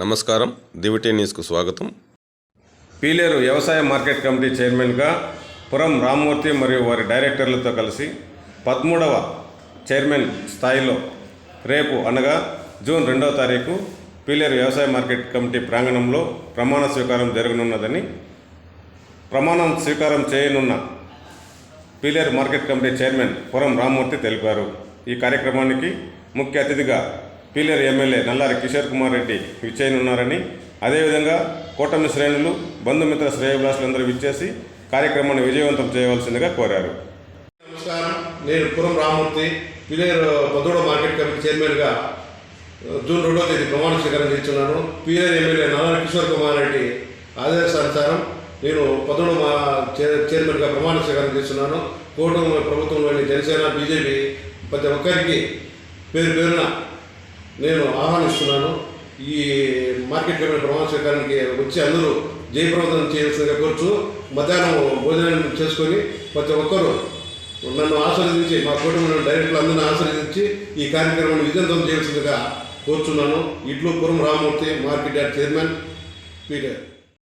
నమస్కారం. దివిటీ న్యూస్కు స్వాగతం. పీలేరు వ్యవసాయ మార్కెట్ కమిటీ చైర్మన్గా పురం రామ్మూర్తి మరియు వారి డైరెక్టర్లతో కలిసి పదమూడవ చైర్మన్ స్థాయిలో రేపు అనగా జూన్ రెండవ తారీఖు పీలేరు వ్యవసాయ మార్కెట్ కమిటీ ప్రాంగణంలో ప్రమాణ స్వీకారం జరగనున్నదని ప్రమాణం స్వీకారం చేయనున్న Pileru market committee chairman Puram Rammurthy తెలిపారు. ఈ కార్యక్రమానికి ముఖ్య అతిథిగా పీలేరు ఎమ్మెల్యే నల్లారి కిషోర్ కుమార్ రెడ్డి విచ్చేయనున్నారని అదేవిధంగా కూటమి శ్రేణులు బంధుమిత్ర శ్రేయభిలాషులందరూ విచ్చేసి కార్యక్రమాన్ని విజయవంతం చేయవలసిందిగా కోరారు. నమస్కారం. నేను పురం రామూర్తి పిలేరు బదోడ మార్కెట్ కమిటీ చైర్మన్గా జూన్ రెండవ తేదీ ప్రమాణ స్వీకారం చేస్తున్నాను. పీఆర్ ఎమ్మెల్యే నల్లారి కిషోర్ కుమార్ రెడ్డి ఆదేశానుసారం నేను పొద్దుడ మా చైర్మన్గా ప్రమాణ స్వీకారం చేస్తున్నాను. కూటమి ప్రభుత్వంలోని జనసేన బీజేపీ ప్రతి ఒక్కరికి పేరు పేరున నేను ఆహ్వానిస్తున్నాను. ఈ మార్కెట్ కమిటీ ప్రమాణస్వీకారానికి వచ్చి అందరూ జయప్రదం చేయాల్సిందిగా కోరుచు మధ్యాహ్నం భోజనం చేసుకొని ప్రతి ఒక్కరూ నన్ను ఆశీర్వదించి మా కుటుంబం డైరెక్టర్లు అందరిని ఆశీర్వదించి ఈ కార్యక్రమాన్ని విజయవంతం చేయాల్సిందిగా కోరుచున్నాను. ఇట్లు Puram Ramurthy market yard chairman Peter.